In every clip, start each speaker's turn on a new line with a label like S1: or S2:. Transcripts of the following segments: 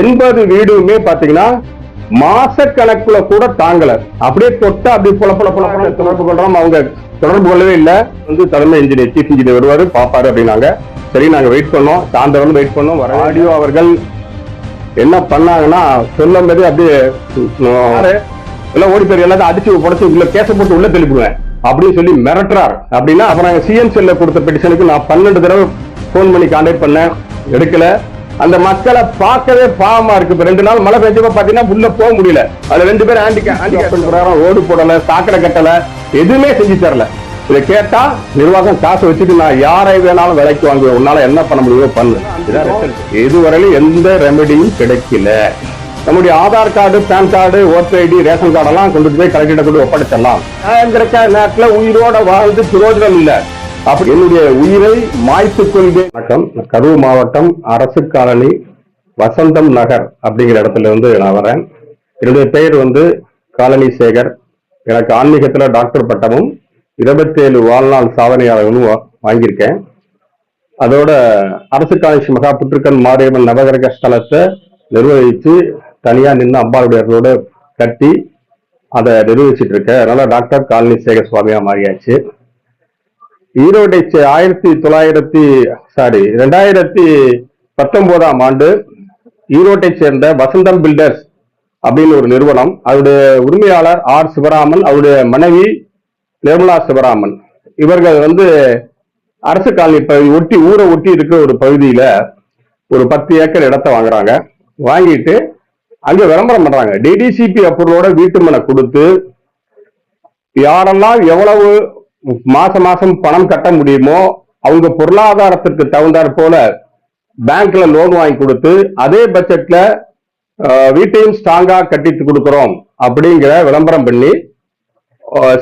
S1: எண்பது வீடுமே பாத்தீங்கன்னா மாச கணக்குல கூட தாங்கல. அப்படியே தொட்டா அப்படியே புல புல புல தொடர்பு கொள்றோம். அவங்க தொடர்பு கொள்ளவே இல்ல. வந்து தலைமை இன்ஜினியர் சீஃப் இன்ஜினியர் வருவாரு பாப்பாரு அப்படின்னாங்க. சரி நாங்க வெயிட் பண்ணோம். சாயந்தரம் வெயிட் பண்ணோம். வர ஆடியோ அவர்கள் என்ன பண்ணாங்கன்னா சொல்லும் போது அப்படியே? எல்லாம் ஓடி போய் எல்லாத்தையும் அடிச்சு புடச்சு உள்ள கேச போட்டு உள்ள தெளிப்புவேன் அப்படின்னு சொல்லி மிரட்டுறார். அப்படின்னா அப்புறம் சிஎம் செல்ல கொடுத்த பெட்டிஷனுக்கு நான் பன்னெண்டு தடவை ஃபோன் பண்ணி கான்டாக்ட் பண்ணேன். எடுக்கல. அந்த மக்களை பார்க்கவே பாவமா இருக்கு. இப்ப ரெண்டு நாள் மழை பெஞ்சப்ப பாத்தீங்கன்னா உள்ள போக முடியல. அதுல ரெண்டு பேரும் ஆண்டி ஆண்டி பிரகாரம் ரோடு போடல சாக்கடை கட்டல எதுவுமே செஞ்சு தரல. இதை கேட்டா நிர்வாகம் காசு வச்சுட்டு நான் யாரை வேணாலும் விலைக்கு வாங்குவேன். உன்னால என்ன பண்ண முடியுமோ பண்ணு. இதுவரையிலும் எந்த ரெமெடியும் கிடைக்கல. நம்முடைய Aadhaar card PAN card voter ID ration card எல்லாம் கொண்டு போய் கலெக்டர் கொண்டு ஒப்படைச்சிடலாம். நேரத்துல உயிரோட வாழ்ந்து பிரயோஜனம் இல்ல. அப்படி என்னுடைய உயிரை மாய்த்துக் கொள்கை வணக்கம். கரூர் மாவட்டம் அரசு காலனி வசந்தம் நகர் அப்படிங்கிற இடத்துல இருந்து நான் வரேன். என்னுடைய பெயர் வந்து காலனி சேகர் எனக்கு ஆன்மீகத்துல டாக்டர் பட்டமும் இருபத்தேழு வாழ்நாள் சாதனையாளர்களும் வா- வாங்கியிருக்கேன். அதோட அரசு காலேஜ் மகா புற்றுக்கன் மாரியம்மன் நவகிரக ஸ்தலத்தை நிர்வகித்து தனியா நின்று அம்பாளுடையர்களோட கட்டி அதை நிர்வகிச்சிட்டு இருக்கேன். அதனால டாக்டர் காலனி சேகர் சுவாமியா மாறியாச்சு. ஈரோடை ஆயிரத்தி தொள்ளாயிரத்தி சாரி ரெண்டாயிரத்தி பத்தொன்பதாம் ஆண்டு ஈரோட்டை சேர்ந்த வசந்தம் பில்டர்ஸ் அப்படின்னு ஒரு நிறுவனம். அவருடைய உரிமையாளர் ஆர் சிவராமன் அவருடைய மனைவி நிர்மலா சிவராமன். இவர்கள் வந்து அரசு காலனி பகுதி ஒட்டி ஊரை ஒட்டி இருக்கிற ஒரு பகுதியில ஒரு பத்து ஏக்கர் இடத்த வாங்குறாங்க. வாங்கிட்டு அங்க விளம்பரம் பண்றாங்க. டிடிசிபி அப்ரூவலோட வீட்டு மனை கொடுத்து யாரெல்லாம் எவ்வளவு மாச மாசம் பணம் கட்ட முடியுமோ அவங்க பொருளாதாரத்திற்கு தகுந்தாற் போல பேங்க்ல லோன் வாங்கி கொடுத்து அதே பட்ஜெட்ல வீட்டையும் ஸ்ட்ராங்கா கட்டிட்டு கொடுக்குறோம் அப்படிங்கிற விளம்பரம் பண்ணி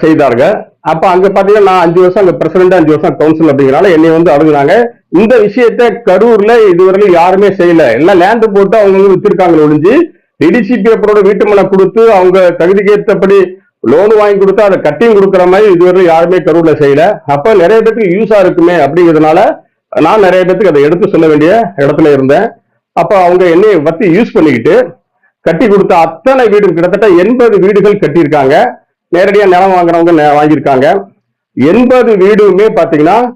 S1: செய்தார்கள். அப்ப அங்க பாத்தீங்கன்னா நான் அஞ்சு வருஷம் அங்க பிரசிடண்ட் அஞ்சு வருஷம் கவுன்சில் அப்படிங்கிறனால என்னை வந்து அணுகுனாங்க. இந்த விஷயத்த கரூர்ல இதுவரையிலும் யாருமே செய்யல. எல்லாம் லேண்ட் போட்டு அவங்க வித்திருக்காங்க ஒழிஞ்சு டிடிசிபி அப்புறம் வீட்டு மனை கொடுத்து அவங்க தகுதிக்கு ஏற்றபடி லோன் வாங்கி கொடுத்து அதை கட்டியும் கொடுக்குற மாதிரி இதுவரை யாருமே கரூர்ல செய்யல. அப்ப நிறைய பேருக்கு யூஸா இருக்குமே அப்படிங்கிறதுனால நான் நிறைய பேருக்கு அதை எடுத்து சொல்ல வேண்டிய இடத்துல இருந்தேன். அப்ப அவங்க என்னையை பத்தி யூஸ் பண்ணிக்கிட்டு கட்டி கொடுத்த அத்தனை வீடு கிட்டத்தட்ட எண்பது வீடுகள் கட்டியிருக்காங்க. நேரடியா நிலம் வாங்குறவங்க நெ- வாங்கியிருக்காங்க. எண்பது வீடுமே பாத்தீங்கன்னா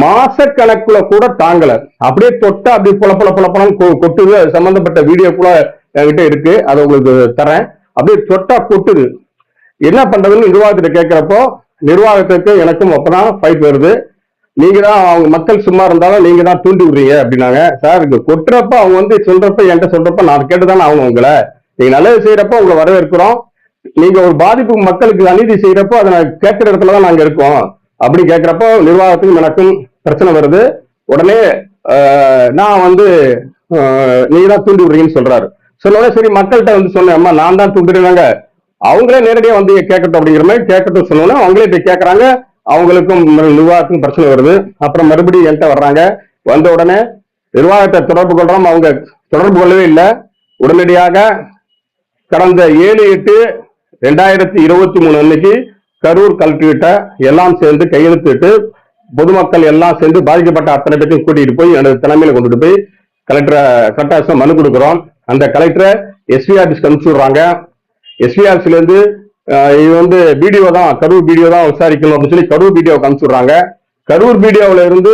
S1: மாசக்கணக்குல கூட தாங்கல. அப்படியே தொட்டா அப்படியே புல புல புல கொட்டுது. அது சம்பந்தப்பட்ட வீடியோ கூட என்கிட்ட இருக்கு. அதை உங்களுக்கு தரேன் அப்படியே தொட்டா கொட்டுது. என்ன பண்றதுன்னு நிர்வாகத்திட்ட கேட்கிறப்போ நிர்வாகத்துக்கு எனக்கும் அப்பதான் ஃபைட் வருது. நீங்க தான் அவங்க மக்கள் சும்மா இருந்தாலும் நீங்க தான் தூண்டி விடுறீங்க அப்படின்னாங்க. சார் இங்க கொட்டுறப்ப அவங்க வந்து சொல்றப்ப என்கிட்ட சொல்றப்ப நான் கேட்டுதானே ஆகணும் உங்களை. நீங்க நல்லது செய்யறப்ப உங்களை வரவேற்கிறோம். நீங்க ஒரு பாதிப்பு மக்களுக்கு அநீதி செய்யறப்போ அதை நான் கேட்கிற இடத்துல தான் நாங்க இருக்கோம். அப்படி கேட்கிறப்போ நிர்வாகத்துக்கும் எனக்கும் பிரச்சனை வருது. உடனே நான் வந்து நீங்க தான் தூண்டி விடுறீங்கன்னு சொல்றாரு. சொன்னோட சரி மக்கள்கிட்ட வந்து சொன்னேன் அம்மா நான் தான் தூண்டுறாங்க அவங்களே நேரடியாக வந்து கேட்கட்டும் அப்படிங்கிற மாதிரி கேட்கட்டும் சொல்லணும்னா அவங்களே போய் கேட்குறாங்க அவங்களுக்கும் நிர்வாகத்துக்கும் பிரச்சனை வருது. அப்புறம் மறுபடியும் என்கிட்ட வர்றாங்க. வந்த உடனே நிர்வாகத்தை தொடர்பு கொள்றோம். அவங்க தொடர்பு கொள்ளவே இல்லை. உடனடியாக கடந்த ஏழு எட்டு ரெண்டாயிரத்தி இருபத்தி மூணு அன்னைக்கு கரூர் கலெக்டர்கிட்ட எல்லாம் சேர்ந்து கையெழுத்திட்டு பொதுமக்கள் எல்லாம் சேர்ந்து பாதிக்கப்பட்ட அத்தனை பேருக்கும் கூட்டிட்டு போய் எனது தலைமையில கொண்டுட்டு போய் கலெக்டரை கட்டாசம் மனு கொடுக்குறோம். அந்த கலெக்டரை எஸ்பி ஆபீஸ்க்கு அனுப்பிச்சு விடுறாங்க. எஸ்பி இருந்து இது வந்து பிடிஓ தான் கரூர் பிடிஓ தான் விசாரிக்கணும் அப்படின்னு சொல்லி கரூர் பிடிஓ அனுப்பிச்சுடுறாங்க. கரூர் பிடிஓல இருந்து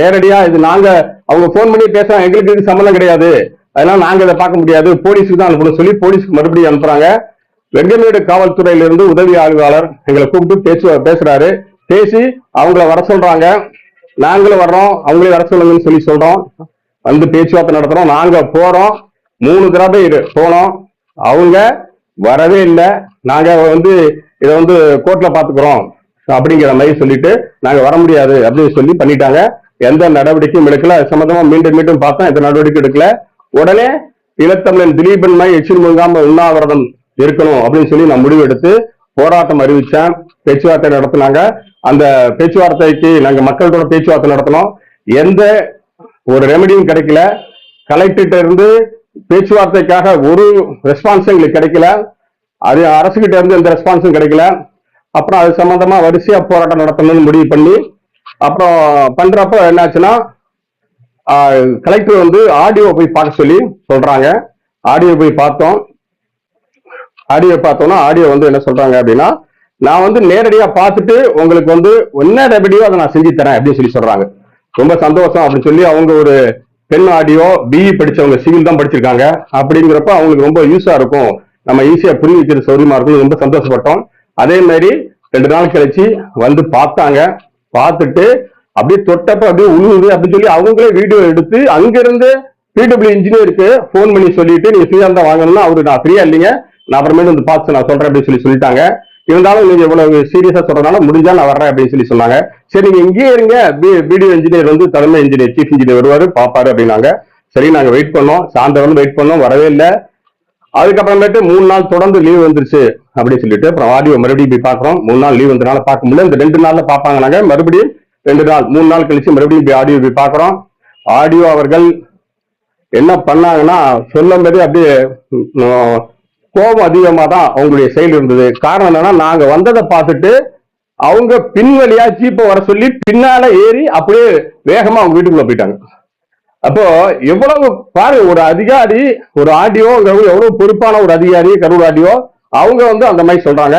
S1: நேரடியா இது நாங்க அவங்க ஃபோன் பண்ணி பேசுறாங்க. எங்களுக்கு இது சம்மந்தம் கிடையாது. அதனால நாங்க இதை பார்க்க முடியாது. போலீஸுக்கு தான் அனுப்பணும் சொல்லி போலீஸுக்கு மறுபடியும் அனுப்புறாங்க. வெங்கமேடு காவல்துறையிலிருந்து உதவி ஆய்வாளர் எங்களை கூப்பிட்டு பேசு பேசுறாரு. பேசி அவங்கள வர சொல்றாங்க. நாங்களும் வர்றோம். அவங்களே வர சொல்லுங்கன்னு சொல்லி சொல்றோம். வந்து பேச்சுவார்த்தை நடத்துறோம். நாங்க போறோம். மூணு தடவை போனோம். அவங்க வரவே இல்லை. நாங்க வந்து இதை வந்து கோர்ட்ல பாத்துக்கிறோம் அப்படிங்கிற மாதிரி சொல்லிட்டு நாங்க வர முடியாது அப்படின்னு சொல்லி பண்ணிட்டாங்க. எந்த நடவடிக்கையும் எடுக்கல. சம்மந்தமா மீண்டும் மீண்டும் பார்த்தோம் எந்த நடவடிக்கை எடுக்கல. உடனே இளத்தமிழன் திலீபன் மாதிரி எச்சில் முழுங்காம உண்ணாவிரதம் இருக்கணும் அப்படின்னு சொல்லி நான் முடிவெடுத்து போராட்டம் அறிவிச்சேன். பேச்சுவார்த்தை நடத்தினாங்க. அந்த பேச்சுவார்த்தைக்கு நாங்க மக்களோட பேச்சுவார்த்தை நடத்தினோம். எந்த ஒரு ரெமடியும் கிடைக்கல. கலெக்டர்கிட்ட இருந்து பேச்சுவார்த்தைக்காக ஒரு ரெஸ்பான்ஸும் எங்களுக்கு கிடைக்கல. அது அரசுகிட்ட இருந்து எந்த ரெஸ்பான்ஸும் கிடைக்கல. அப்புறம் அது சம்பந்தமா வரிசையா போராட்டம் நடத்தணும்னு முடிவு பண்ணி அப்புறம் பண்றப்போ என்னாச்சுன்னா கலெக்டர் வந்து ஆடியோ போய் பார்க்க சொல்லி சொல்றாங்க. ஆடியோ போய் பார்த்தோம். ஆடியோ பார்த்தோம்னா ஆடியோ வந்து என்ன சொல்றாங்க அப்படின்னா நான் வந்து நேரடியா பார்த்துட்டு உங்களுக்கு வந்து என்ன ரெபடியோ அதை நான் செஞ்சு தரேன் அப்படின்னு சொல்லி சொல்றாங்க. ரொம்ப சந்தோஷம் அப்படின்னு சொல்லி அவங்க ஒரு பெண் ஆடியோ பிஇ படிச்சவங்க சிவில் தான் படிச்சிருக்காங்க. அப்படிங்கிறப்ப அவங்களுக்கு ரொம்ப யூஸா இருக்கும். நம்ம ஈஸியா புரிய வைக்கிற சௌரியமா இருக்கும். ரொம்ப சந்தோஷப்பட்டோம். அதே மாதிரி ரெண்டு நாள் கழிச்சு வந்து பார்த்தாங்க. பார்த்துட்டு அப்படியே தொட்டப்ப அப்படியே உழுவுது அப்படின்னு சொல்லி அவங்களே வீடியோ எடுத்து அங்கிருந்து பிடபிள்யூ இன்ஜினியருக்கு ஃபோன் பண்ணி சொல்லிட்டு நீங்க ஃப்ரீயா இருந்தா வாங்கணும்னா அவரு நான் ஃப்ரீயா இல்லைங்க. நான் அப்புறமேட்டு வந்து பார்த்து நான் சொல்றேன் அப்படின்னு சொல்லி சொல்லிட்டாங்க. இருந்தாலும் நீங்க இவ்வளவு சீரியஸா சொல்றதுனால முடிஞ்சா நான் வர்றேன் அப்படின்னு சொல்லி சொன்னாங்க. சரி நீங்க இங்கேயே இருங்க. வீடியோ இன்ஜினியர் வந்து தலைமை இன்ஜினியர் சீஃப் இன்ஜினியர் வருவாரு பாப்பாரு அப்படின்னாங்க. சரி நாங்க வெயிட் பண்ணோம். சாயந்தரம் வெயிட் பண்ணோம். வரவே இல்லை. அதுக்கப்புறமேட்டு மூணு நாள் தொடர்ந்து லீவ் வந்துருச்சு அப்படின்னு சொல்லிட்டு அப்புறம் ஆடியோ மறுபடியும் போய் பார்க்குறோம். மூணு நாள் லீவ் வந்தனால பார்க்க முடியல. இந்த ரெண்டு நாள்ல பார்ப்பாங்க நாங்க மறுபடியும் ரெண்டு நாள் மூணு நாள் கழிச்சு மறுபடியும் போய் ஆடியோ போய் பார்க்குறோம். ஆடியோ அவர்கள் என்ன பண்ணாங்கன்னா சொல்லும் போதே அப்படியே கோபம் அதிகமாக தான் அவங்களுடைய செயல் இருந்தது. காரணம் என்னன்னா நாங்கள் வந்ததை பார்த்துட்டு அவங்க பின்வழியா ஜீப்பை வர சொல்லி பின்னால ஏறி அப்படியே வேகமா அவங்க வீட்டுக்குள்ள போயிட்டாங்க. அப்போ எவ்வளவு பாரு ஒரு அதிகாரி ஒரு ஆடியோ எவ்வளவு பொறுப்பான ஒரு அதிகாரி கரூர் ஆடியோ அவங்க வந்து அந்த மாதிரி சொல்றாங்க.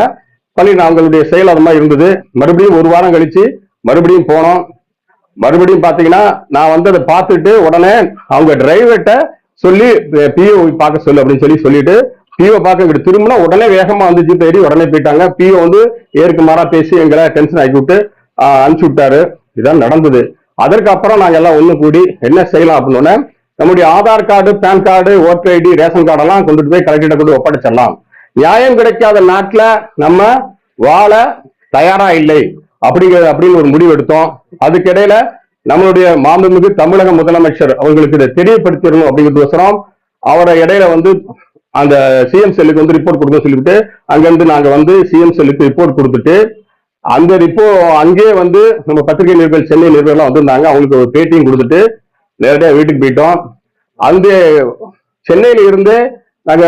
S1: பள்ளி அவங்களுடைய செயல் அந்த மாதிரி இருந்தது. மறுபடியும் ஒரு வாரம் கழிச்சு மறுபடியும் போனோம். மறுபடியும் பாத்தீங்கன்னா நான் வந்து அதை பார்த்துட்டு உடனே அவங்க டிரைவர்கிட்ட சொல்லி பிஓ பார்க்க சொல்லு அப்படின்னு சொல்லி சொல்லிட்டு பிஓ பார்க்க இங்கிட்டு திரும்பினா உடனே வேகமா வந்து ஜீப் ஏறி உடனே போயிட்டாங்க. பிஓ வந்து ஏற்கு மாறா பேசி எங்களை டென்ஷன் ஆக்கி விட்டு அனுப்பிச்சு விட்டாரு. இதான் நடந்தது. அதற்கு அப்புறம் நாங்க எல்லாம் ஒண்ணு கூடி என்ன செய்யலாம் அப்படின்னு நம்முடைய Aadhaar card PAN card voter ID ration கார்டெல்லாம் கொண்டுட்டு போய் கலெக்டர்கிட்ட கொண்டு ஒப்படைச்சிடலாம். நியாயம் கிடைக்காத நாட்டுல நம்ம வாழ தயாரா இல்லை. அப்படிங்கிற அப்படின்னு ஒரு முடிவு எடுத்தோம். அதுக்கிடையில நம்மளுடைய மாண்புமிகு தமிழக முதலமைச்சர் அவங்களுக்கு இதை தெரியப்படுத்திடணும் அப்படிங்கிறதுக்கோசரம் அவரை இடையில வந்து அந்த சிஎம் செல்லுக்கு வந்து ரிப்போர்ட் கொடுக்க சொல்லிவிட்டு அங்கிருந்து நாங்க வந்து சிஎம் செல்லுக்கு ரிப்போர்ட் கொடுத்துட்டு அந்த ரிப்போ அங்கேயே வந்து நம்ம பத்திரிகை நிருபர்கள் சென்னை நிருபர்கள்லாம் வந்திருந்தாங்க. அவங்களுக்கு ஒரு பேட்டியும் கொடுத்துட்டு நேரடியாக வீட்டுக்கு போயிட்டோம். அந்த சென்னையில இருந்து நாங்க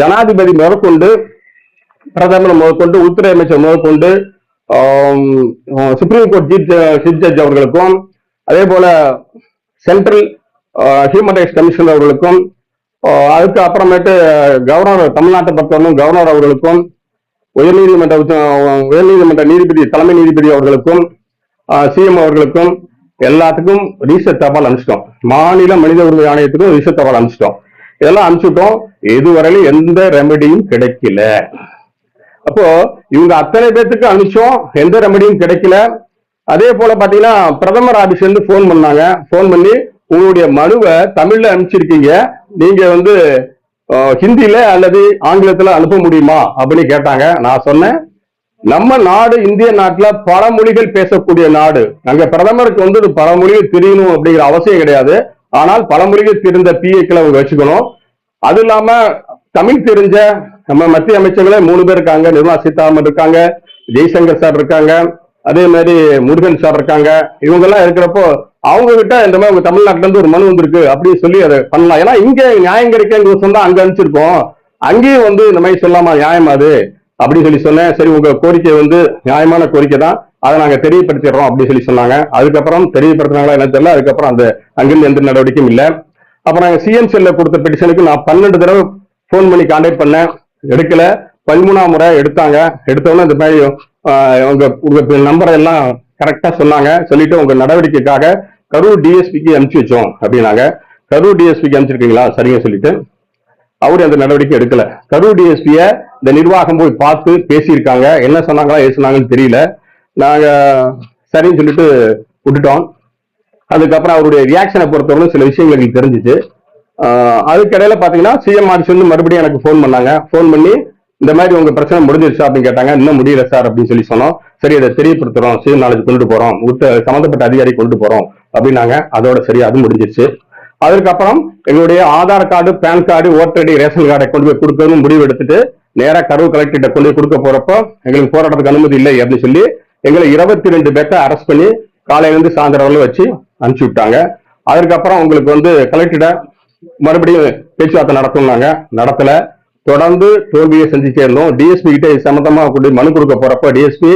S1: ஜனாதிபதி முதற்கொண்டு பிரதமர் முதற்கொண்டு உள்துறை அமைச்சர் முதற்கொண்டு supreme court chief chief judge அவர்களுக்கும் அதே போல சென்ட்ரல் ஹியூமன் ரைட்ஸ் கமிஷன் அவர்களுக்கும் அதுக்கு அப்புறமேட்டு கவர்னர் தமிழ்நாட்டை பொறுத்தவரைக்கும் கவர்னர் அவர்களுக்கும் உயர்நீதிமன்ற உச்ச- உயர்நீதிமன்ற நீதிபதி தலைமை நீதிபதி அவர்களுக்கும் சிஎம் அவர்களுக்கும் எல்லாத்துக்கும் ரீசெட் தபால் அனுப்பிச்சிட்டோம். மாநில மனித உரிமை ஆணையத்துக்கும் ரீசெட் தபால் அனுப்பிச்சிட்டோம். இதெல்லாம் அனுப்பிச்சிட்டோம். இதுவரையிலும் எந்த ரெமெடியும் கிடைக்கல. அப்போ இவங்க அத்தனை பேத்துக்கு அனுப்பிச்சோம். எந்த ரெமடியும் கிடைக்கல. அதே போல பாத்தீங்கன்னா பிரதமர் ஆபீஸ்ல இருந்து போன் பண்ணாங்க. போன் பண்ணி உங்களுடைய மனுவை தமிழ்ல அனுப்பிச்சிருக்கீங்க. நீங்க வந்து ஹிந்தியில அல்லது ஆங்கிலத்துல அனுப்ப முடியுமா? அப்படின்னு கேட்டாங்க. நான் சொன்னேன். நம்ம நாடு இந்திய நாட்டுல பல மொழிகள் பேசக்கூடிய நாடு. அங்க பிரதமருக்கு வந்து பல மொழிகள் தெரியணும் அப்படிங்கிற அவசியம் கிடையாது. ஆனால் பல மொழிகள் தெரிந்த பிஏக்களை அவங்க வச்சுக்கணும். அது இல்லாம தமிழ் தெரிஞ்ச நம்ம மத்திய அமைச்சர்களே மூணு பேர் இருக்காங்க. நிர்மலா சீதாராமன் இருக்காங்க. ஜெய்சங்கர் சார் இருக்காங்க. அதே மாதிரி முருகன் சார் இருக்காங்க. இவங்க எல்லாம் இருக்கிறப்போ அவங்க கிட்ட இந்த மாதிரி உங்க தமிழ்நாட்டுல இருந்து ஒரு மனு வந்திருக்கு. அப்படின்னு சொல்லி அதை பண்ணலாம். ஏன்னா இங்க நியாயம் கிடைக்க சொன்னா அங்க அனுப்பிச்சிருக்கோம் அங்கேயும் வந்து இந்த மாதிரி சொல்லாமா நியாயம் அது அப்படின்னு சொல்லி சொன்னேன். சரி உங்க கோரிக்கை வந்து நியாயமான கோரிக்கை தான். அதை நாங்க தெரியப்படுத்திடுறோம் அப்படின்னு சொல்லி சொன்னாங்க. அதுக்கப்புறம் தெரியப்படுத்தினாங்களா என்ன தெரியல. அதுக்கப்புறம் அந்த அங்கிருந்து எந்த நடவடிக்கையும் இல்லை. அப்புறம் நாங்க செல்ல கொடுத்த பெட்டிஷனுக்கு நான் பன்னெண்டு தடவை ஃபோன் பண்ணி கான்டாக்ட் பண்ணேன். எடுக்கல. பதிமூணாம் முறை எடுத்தாங்க. எடுத்தவொடனே இந்த மாதிரி உங்க உங்க நம்பர் எல்லாம் கரெக்டா சொன்னாங்க. சொல்லிட்டு உங்க நடவடிக்கைக்காக கரூர் டிஎஸ்பிக்கு அனுப்பிச்சு வச்சோம் அப்படின்னாங்க. கரூர் டிஎஸ்பிக்கு அனுப்பிச்சிருக்கீங்களா? சரிங்க சொல்லிட்டு. அவர் அந்த நடவடிக்கை எடுக்கல. கரூர் டிஎஸ்பிய இந்த நிர்வாகம் போய் பார்த்து பேசியிருக்காங்க. என்ன சொன்னாங்களா ஏசுனாங்கன்னு தெரியல. நாங்க சரின்னு சொல்லிட்டு விட்டுட்டோம். அதுக்கப்புறம் அவருடைய ரியாக்ஷனை பொறுத்தவரை சில விஷயங்கள் எங்களுக்கு தெரிஞ்சுச்சு. ஆஹ் அதுக்கிடையில பாத்தீங்கன்னா சிஎம் ஆடிஸ் வந்து மறுபடியும் எனக்கு ஃபோன் பண்ணாங்க. ஃபோன் பண்ணி இந்த மாதிரி உங்க பிரச்சனை முடிஞ்சிருச்சா அப்படின்னு கேட்டாங்க. இன்னும் முடியல சார் அப்படின்னு சொல்லி சொன்னோம். சரி அதை தெரியப்படுத்துறோம். சிவில் நாளைக்கு கொண்டு போறோம். உத்த சம்பந்தப்பட்ட அதிகாரி கொண்டு போறோம் அப்படின்னாங்க. அதோட சரி அது முடிஞ்சிருச்சு. அதுக்கப்புறம் எங்களுடைய Aadhaar card PAN card voter ID ration கார்டை கொண்டு போய் கொடுக்கணும் முடிவு எடுத்துட்டு நேராக கரூர் கலெக்டர்கிட்ட கொண்டு போய் கொடுக்க போறப்போ எங்களுக்கு போராட்டத்துக்கு அனுமதி இல்லை அப்படின்னு சொல்லி எங்களை இருபத்தி ரெண்டு பேர்த்த அரெஸ்ட் பண்ணி காலையிலேருந்து சாயந்தரம் வச்சு அனுப்பிச்சு விட்டாங்க. அதுக்கப்புறம் உங்களுக்கு வந்து கலெக்டர்கிட்ட மறுபடியும் பேச்சுவார்த்தை நடத்தணும்னாங்க நடத்தல. தொடர்ந்து தோல்வியை சந்திச்சே இருந்தோம் டிஎஸ்பி கிட்ட இது கூடிய மனு கொடுக்க போறப்ப டிஎஸ்பி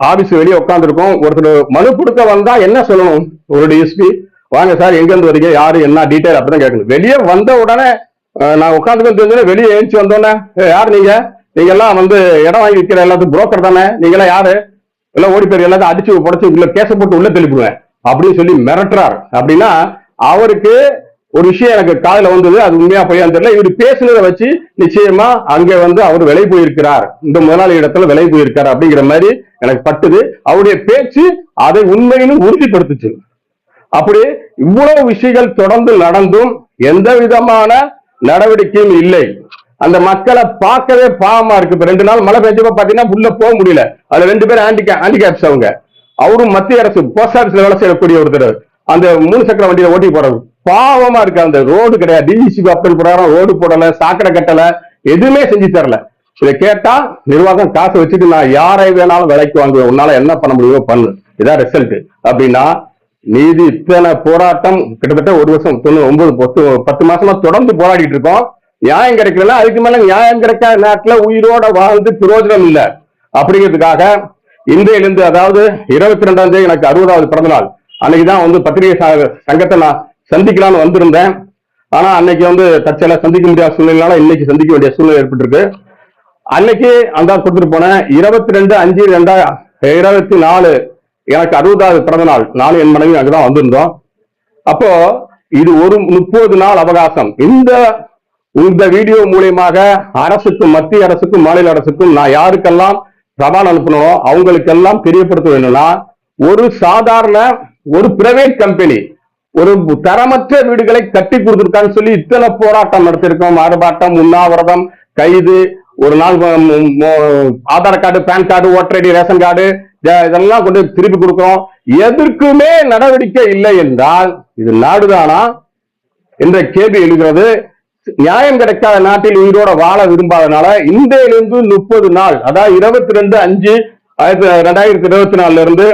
S1: ஆபீஸ் வெளியே உட்காந்துருக்கோம் ஒருத்தர் மனு கொடுக்க வந்தா என்ன சொல்லணும்? ஒரு டிஎஸ்பி வாங்க சார் எங்க இருந்து வரீங்க? யாரு? என்ன? டீட்டெயில் அப்படிதான் கேட்கணும். வெளியே வந்த உடனே நான் உட்காந்துட்டு தெரிஞ்சு வெளியே எழுந்துச்சு வந்தோன்னே யார் நீங்க? நீங்க எல்லாம் வந்து இடம் வாங்கி விற்கிற எல்லாத்துக்கும் புரோக்கர் தானே? நீங்க எல்லாம் யாரு? எல்லாம் ஓடி போய் எல்லாத்தையும் அடிச்சு புடச்சு உள்ள கேச போட்டு உள்ள தெளிப்புவேன் அப்படின்னு சொல்லி மிரட்டுறாரு. அப்படின்னா அவருக்கு ஒரு விஷயம் எனக்கு காதல வந்தது அது உண்மையா பொய்யா தெரியல. இவர் பேசுனதை வச்சு நிச்சயமா அங்க வந்து அவர் விலை போயிருக்கிறார். இந்த முதலாளி இடத்துல விலை போயிருக்கார் அப்படிங்கிற மாதிரி எனக்கு பட்டுது. அவருடைய பேச்சு அதை உண்மையிலும் உறுதிப்படுத்துச்சு. அப்படி இவ்வளவு விஷயங்கள் தொடர்ந்து நடந்தும் எந்த விதமான நடவடிக்கையும் இல்லை. அந்த மக்களை பார்க்கவே பாவமா இருக்கு. இப்ப ரெண்டு நாள் மழை பெஞ்சப்ப பாத்தீங்கன்னா உள்ள போக முடியல. அதுல ரெண்டு பேரும் ஹேண்டிகே ஹேண்டிகேப்ஸ் அவங்க. அவரும் மத்திய அரசு போஸ்ட் ஆபீஸ்ல வேலை செய்யக்கூடிய ஒருத்தர். அந்த மூணு சக்கர வண்டியில ஓட்டி போறது. பாவமா இருக்கு. அந்த ரோடு கிடையாது. டிஜிசி அப்பல் பிரகாரம் ரோடு போடல சாக்கடை கட்டல எதுவுமே செஞ்சு தரல. இதை கேட்டா நிர்வாகம் காசை வச்சுட்டு நான் யாரை வேணாலும் விலைக்கு வாங்குவேன். உன்னால என்ன பண்ண முடியுமோ பண்ணு. இதான் ரிசல்ட் அப்படின்னா நீதி இத்தனை போராட்டம் கிட்டத்தட்ட ஒரு வருஷம் தொண்ணூறு ஒன்பது பத்து பத்து மாசமா தொடர்ந்து போராடிட்டு இருக்கோம். நியாயம் கிடைக்கல அதுக்கு மேல நியாயம் கிடைக்காத நேரத்துல உயிரோட வாழ்ந்து பிரயோஜனம் இல்ல. அப்படிங்கிறதுக்காக இன்றையிலிருந்து அதாவது இருபத்தி ரெண்டாம் தேதி எனக்கு அறுபதாவது பிறந்த நாள் அன்னைக்குதான் வந்து பத்திரிகை சங்கத்தை நான் சந்திக்கலாம்னு வந்திருந்தேன். ஆனா அன்னைக்கு வந்து தற்செயலா சந்திக்க முடியாத சூழ்நிலையால இன்னைக்கு சந்திக்க வேண்டிய சூழ்நிலை ஏற்பட்டிருக்கு. அன்னைக்கு அந்த கொடுத்துட்டு போனேன். இருபத்தி ரெண்டு அஞ்சு ரெண்டா இருபத்தி நாலு எனக்கு அறுபதாவது பிறந்த நாள். நானும் என் மனைவி அங்கதான் வந்திருந்தோம். அப்போ இது ஒரு முப்பது நாள் அவகாசம். இந்த இந்த வீடியோ மூலியமாக அரசுக்கும் மத்திய அரசுக்கும் மாநில அரசுக்கும் நான் யாருக்கெல்லாம் சவால் அனுப்பணும் அவங்களுக்கெல்லாம் தெரியப்படுத்த வேணும்னா ஒரு சாதாரண ஒரு பிரைவேட் கம்பெனி ஒரு தரமற்ற வீடுகளை கட்டி கொடுத்துருக்கான்னு சொல்லி இத்தனை போராட்டம் நடத்திருக்கோம் ஆர்ப்பாட்டம் உண்ணாவிரதம் கைது ஒரு நாள் Aadhaar card PAN card voter ID ration card இதெல்லாம் கொண்டு திருப்பி கொடுக்கிறோம். எதற்குமே நடவடிக்கை இல்லை என்றால் இது நாடுதானா? என்ற கேள்வி எழுகிறது. நியாயம் கிடைக்காத நாட்டில் உயிரோட வாழ விரும்பாதனால இந்தியிலிருந்து முப்பது நாள் அதாவது இருபத்தி ரெண்டு அஞ்சு ஆயிரத்தி ரெண்டாயிரத்தி இருபத்தி நாலுல இருந்து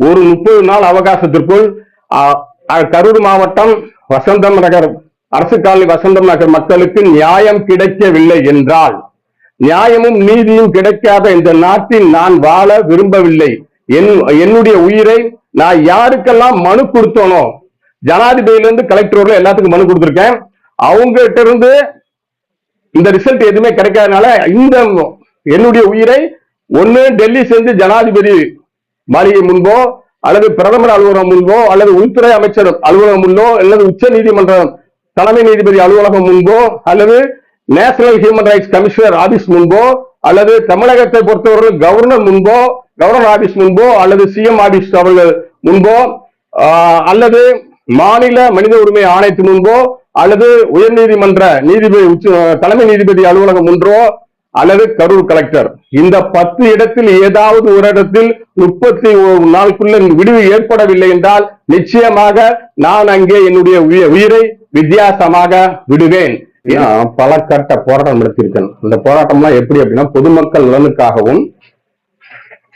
S1: ஒரு முப்பது நாள் அவகாசத்திற்குள் கரூர் மாவட்டம் வசந்தம் நகர் அரசு காலனி வசந்தம் நகர் மக்களுக்கு நியாயம் கிடைக்கவில்லை என்றால் நியாயமும் நீதியும் கிடைக்காத இந்த நாட்டில் நான் வாழ விரும்பவில்லை. என் என்னுடைய உயிரை நான் யாருக்கெல்லாம் மனு கொடுத்தோனோ ஜனாதிபதியிலிருந்து கலெக்டர் வரல எல்லாத்துக்கும் மனு கொடுத்துருக்கேன். அவங்ககிட்ட இருந்து இந்த ரிசல்ட் எதுவுமே கிடைக்காதனால இந்த என்னுடைய உயிரை ஒன்னு டெல்லி சென்று ஜனாதிபதி மாளிகை முன்போ அல்லது பிரதமர் அலுவலகம் முன்போ அல்லது உள்துறை அமைச்சர் அலுவலகம் முன்போ அல்லது உச்ச நீதிமன்றம் தலைமை நீதிபதி அலுவலகம் முன்போ அல்லது national human rights commissioner office முன்போ அல்லது தமிழகத்தை பொறுத்தவரை கவர்னர் முன்போ கவர்னர் ஆபீஸ் முன்போ அல்லது சிஎம் ஆபீஸ் அவர்கள் முன்போ அல்லது மாநில மனித உரிமை ஆணையத்து முன்போ அல்லது உயர்நீதிமன்ற நீதிபதி உச்ச- தலைமை நீதிபதி அலுவலகம் முன்றோ அல்லது கரூர் கலெக்டர் இந்த பத்து இடத்தில் ஏதாவது ஒரு இடத்தில் முப்பத்தி நாளுக்குள்ள விடுவி ஏற்படவில்லை என்றால் நிச்சயமாக நான் அங்கே என்னுடைய உயிரை வித்தியாசமாக விடுவேன். பல கட்ட போராட்டம் நடத்தியிருக்கேன். அந்த போராட்டம்லாம் எப்படி அப்படின்னா பொதுமக்கள் நலனுக்காகவும்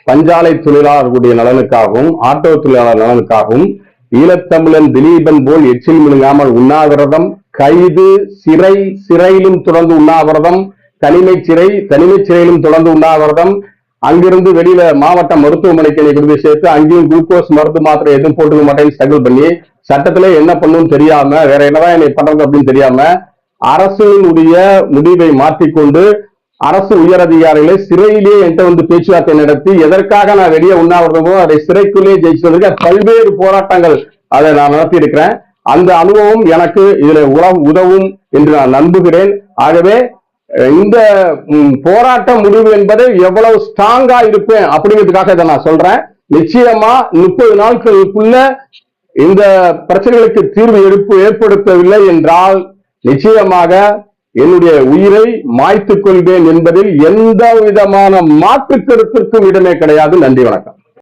S1: பஞ்சாலை தொழிலாளர்களுடைய நலனுக்காகவும் ஆட்டோ தொழிலாளர் நலனுக்காகவும் ஈழத்தமிழன் திலீபன் போல் எச்சில் மிழுங்காமல் உண்ணாவிரதம் கைது சிறை சிறையிலும் தொடர்ந்து உண்ணாவிரதம் தனிமை சிறை தனிமை சிறையிலும் தொடர்ந்து உண்ணாவிரதம். அங்கிருந்து வெளியில மாவட்ட மருத்துவமனைக்கு என்னை கொண்டு போய் சேர்த்து அங்கேயும் குளுக்கோஸ் மருந்து மாத்திரை எதுவும் போட்டுக்க மாட்டேன்னு ஸ்ட்ரகிள் பண்ணி சட்டத்துல என்ன பண்ணணும்னு தெரியாம வேற என்னதான் என்னை பண்றது அப்படின்னு தெரியாம அரசினுடைய முடிவை மாற்றிக்கொண்டு அரசு உயரதிகாரிகளை சிறையிலே என்கிட்ட வந்து பேச்சுவார்த்தை நடத்தி எதற்காக நான் வெளியே உண்ணாவிரதமோ அதை சிறைக்குள்ளேயே ஜெயிச்சதற்கு பல்வேறு போராட்டங்கள் அதை நான் நடத்தி இருக்கிறேன் அந்த அனுபவம் எனக்கு இதுல உறவு உதவும் என்று நான் நம்புகிறேன். ஆகவே இந்த ம், போராட்ட முடிவு என்பது எவ்வளவு ஸ்ட்ராங்கா இருப்பேன் அப்படிங்கிறதுக்காக இதை நான் சொல்றேன். நிச்சயமா முப்பது நாட்களுக்குள்ள இந்த பிரச்சனைகளுக்கு தீர்வு எடுப்பு ஏற்படுத்தவில்லை என்றால் நிச்சயமாக என்னுடைய உயிரை மாய்த்துக் கொள்வேன் என்பதில் எந்த விதமான மாற்று கருத்திற்கும் இடமே கிடையாது. நன்றி வணக்கம்.